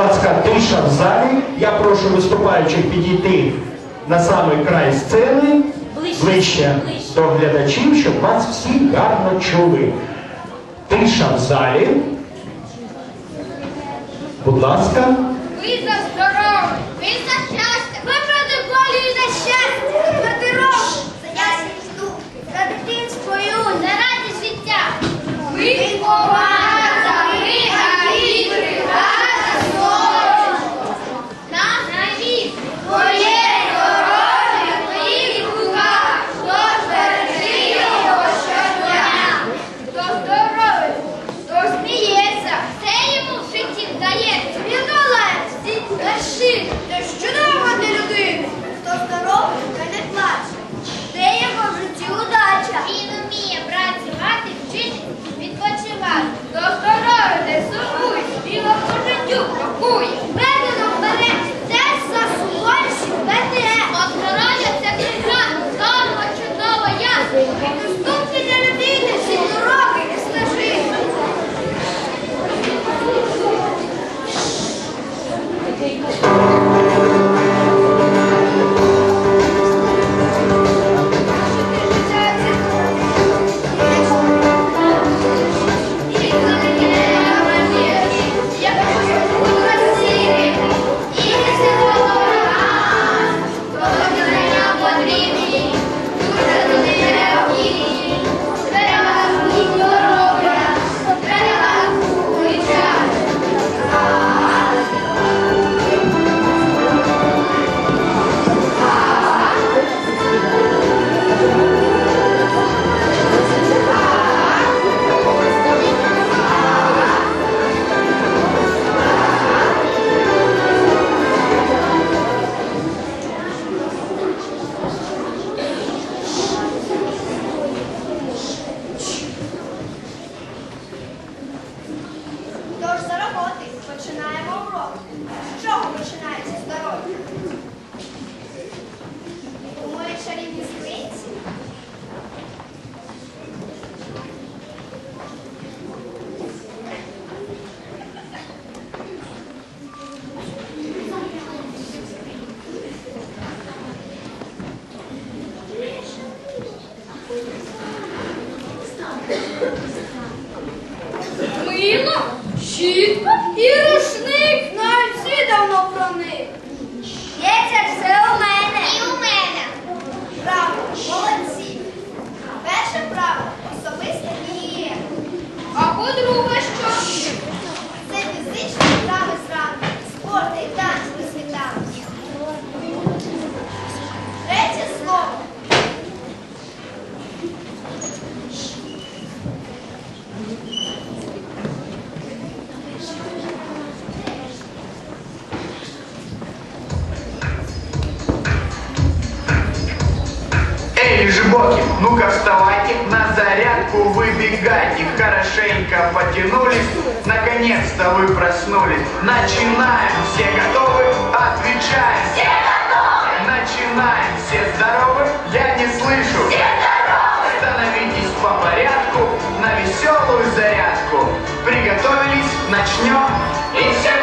ласка, тиша в залі. Я прошу виступаючих підійти на самий край сцени ближче, ближче до глядачів, щоб вас всі гарно чули. Тиша в залі. Будь ласка. Ви за здоров'я, ви за щастя, ви проти болі за щастя, за дорогу, за ясні за дитинською, за радість життя. Ми повага. Вірно, щітка і рушник навіть всі давно про них. легким. Ну-ка вставайте, на зарядку выбегайте, хорошенько потянулись. Наконец-то вы проснулись. Начинаем, все готовы? Отвечаем. Все готовы. Начинаем, все здоровы? Я не слышу. Все здоровы. Становитесь по порядку на веселую зарядку. Приготовились, начнем. И все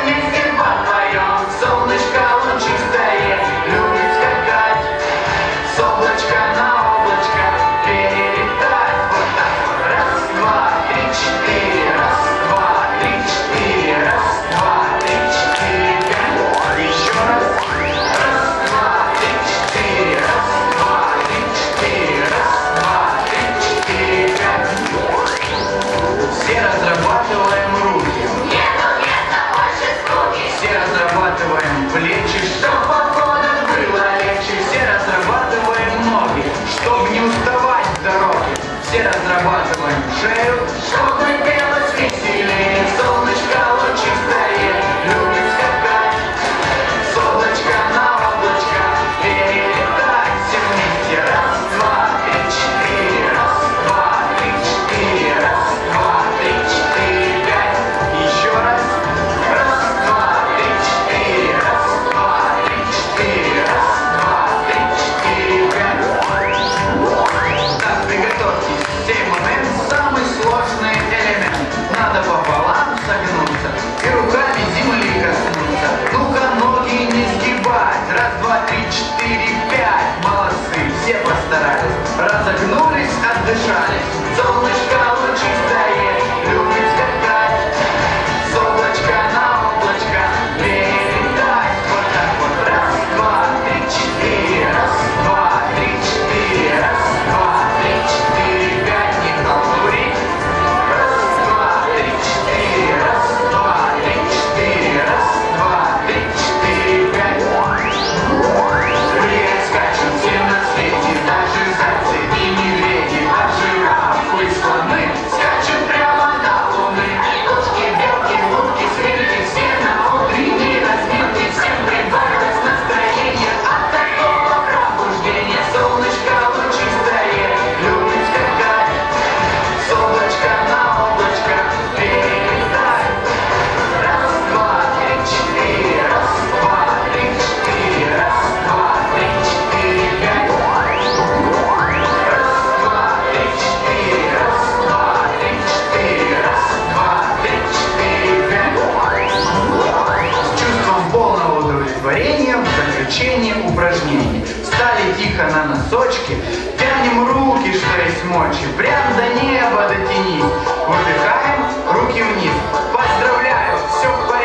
заключение упражнений. Встали тихо на носочки, тянем руки, что есть мочи, прям до неба дотянись. Выдыхаем, руки вниз. Поздравляю, все в порядке,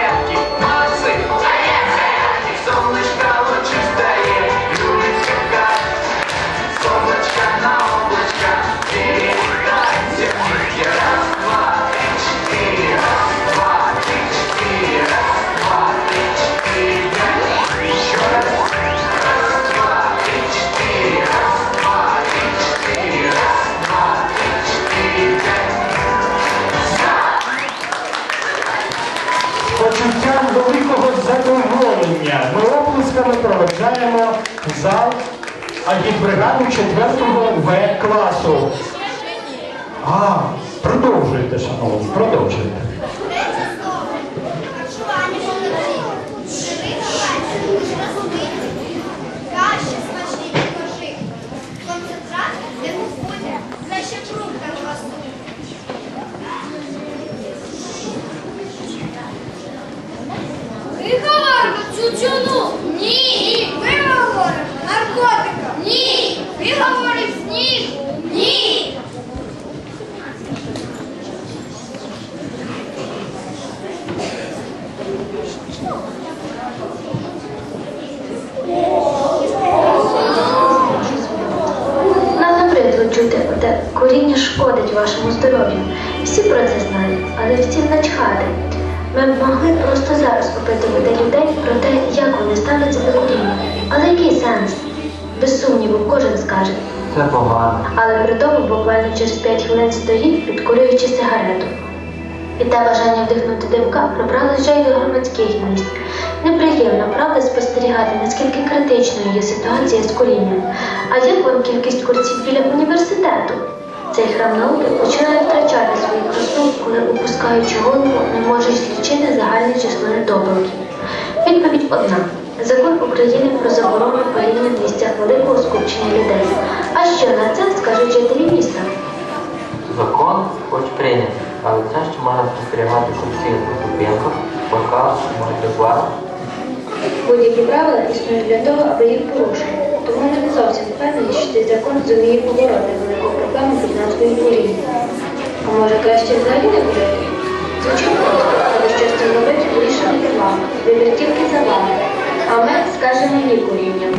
оплесками проведжаємо зал агітбригаду 4-го В класу. А, продовжуйте, шановні, продовжуйте. Чучуну. Ні. Ми говоримо наркотика. Ні. Ми говоримо сніг. Ні. Нам набридло чути оте коріння шкодить вашому здоров'ю. Всі про це знають, але всім начхати. Ми б могли просто зараз опитувати людей про те, як вони ставляться до куріння. Але який сенс? Без сумніву, кожен скаже. Це погано. Але при тому буквально через 5 хвилин стоїть, підкурюючи сигарету. І те бажання вдихнути димка пробрало вже й до громадських місць. Неприємно, правда, спостерігати, наскільки критичною є ситуація з курінням. А як вам кількість курців біля університету? Цей храм науки починає втрачати свою красу, коли, опускаючи голову, не може злічити загальне число недоброків. Відповідь одна. Закон України про заборону паління в місцях великого скупчення людей. А що на це скажуть жителі міста? Закон хоч прийнятий, але це ще можна спостерігати на зупинках, парках, може. Будь-які правила існують для того, аби їх порушувати. Тому ми не зовсім впевнені, що цей закон зуміє побороти велику проблему під назвою куріння. А може краще взагалі не? Звучить просто, але щось це робити вирішувати вам. Вибір тільки за вами. А ми скажемо ні курінням.